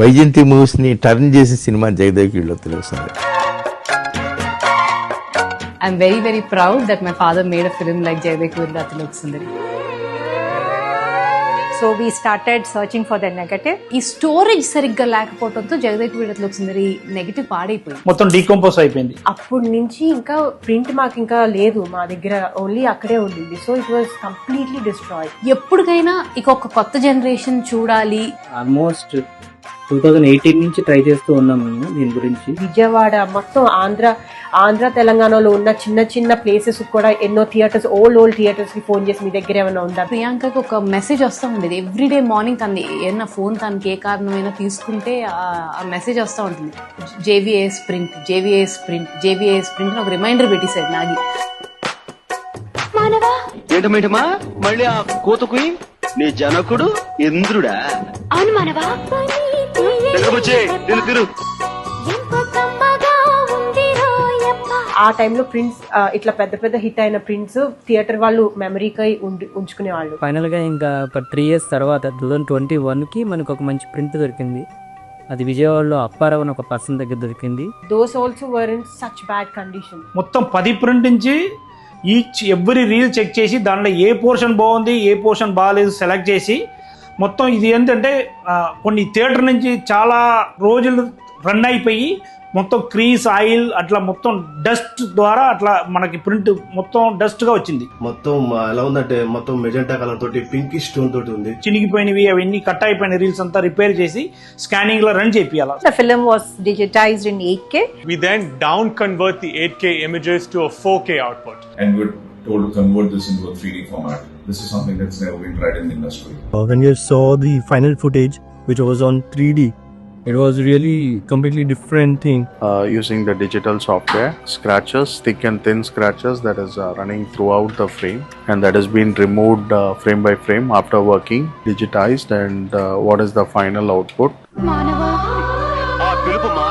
వైజయంతి మూవీస్ని టర్న్ చేసిన సినిమా జగదేవ్ కీళ్ళొత్తులు వస్తుంది I'm very, very proud that my father made a film like Jayadek Virla Tilak Sundari. So we started searching for the negative. ఈ storage సరిగ్గా లేకపోవడంతో జగదేక్ వీడత్లోకి సుందరి negative పాడైపోయింది. మొత్తం డీకంపోజ్ అయిపోయింది. అప్పటి నుంచి ఇంకా ప్రింట్ మాకు ఇంకా లేదు. మా దగ్గర ఓన్లీ అక్కడే ఉండింది. So it was completely destroyed ఎప్పటికైనా ఇక ఒక కొత్త జనరేషన్ చూడాలి. ఆల్మోస్ట్ టూ థౌజండ్ ఎయిటీన్ నుంచి ట్రై చేస్తూ ఉన్నాం మేము దీని గురించి. విజయవాడ మొత్తం ఆంధ్ర ఆంధ్ర తెలంగాణలో ఉన్న చిన్న చిన్న ప్లేసెస్ కూడా ఎన్నో థియేటర్స్ ఓల్డ్ ఓల్డ్ థియేటర్స్కి ఫోన్ చేసి మీ దగ్గర ఏమైనా ఉందా? ప్రియాంకకి ఒక మెసేజ్ వస్తూ ఉండేది. ఎవ్రీడే మార్నింగ్ తను ఏమన్నా ఫోన్ తనకి ఏ కారణమైనా తీసుకుంటే ఆ- మెసేజ్ వస్తూ ఉంటుంది. JVA sprint JVA sprint JVA sprint అని ఒక రిమైండర్ పెట్టేశాడు నాగి. ఏంటమేంటమా మళ్ళీ ఆ కూతకుయి నీ జనకుడు ఇంద్రుడా? అవును మనవా? ఆ టైంలో ప్రింట్స్ ఇట్లా పెద్ద పెద్ద హిట్ అయిన ప్రింట్స్ థియేటర్ వాళ్ళు మెమరీకై ఉంచుకునే వాళ్ళు ఫైనల్గా ఇంకా ఒక త్రీ ఇయర్స్ తర్వాత టూ థౌజండ్ ట్వంటీ వన్కి మనకు ఒక మంచి ప్రింట్ దొరికింది. అది విజయవాడలో అప్పారావు అని ఒక పర్సన్ దగ్గర దొరికింది. Those also were in such bad condition మొత్తం పది ప్రింట్ నుంచి ఈచ్ ఎవ్రీ రీల్ చెక్ చేసి దాంట్లో ఏ పోర్షన్ బాగుంది ఏ పోర్షన్ బాగాలేదు సెలెక్ట్ చేసి మొత్తం ఇది ఏంటంటే కొన్ని థియేటర్ నుంచి చాలా రోజులు రన్ అయిపోయి మొత్తం క్రీస్ ఆయిల్ అట్లా మొత్తం డస్ట్ ద్వారా అట్లా మనకి ప్రింట్ మొత్తం డస్ట్గా వచ్చింది మొత్తం ఎలా ఉందంటే మొత్తం మెజెంటా కలర్ తోటి పింకిష్ స్టోన్ తోటి ఉంది చినిగిపోయినవి అవన్నీ కట్ అయిపోయిన రీల్స్ అంతా రిపేర్ చేసి స్కానింగ్లో రన్ చేపియాలి The film was digitized in 8K. We then down convert the 8K images to a 4K output. and we're told to convert this into a 3D format. This is something that's never been tried in the industry. Uh, when you saw the final footage, which was on 3D, it was really completely different thing. Uh, using the digital software, scratches, thick and thin scratches that is uh, running throughout the frame and that has been removed uh, frame by frame after working, digitized and uh, what is the final output. Manava.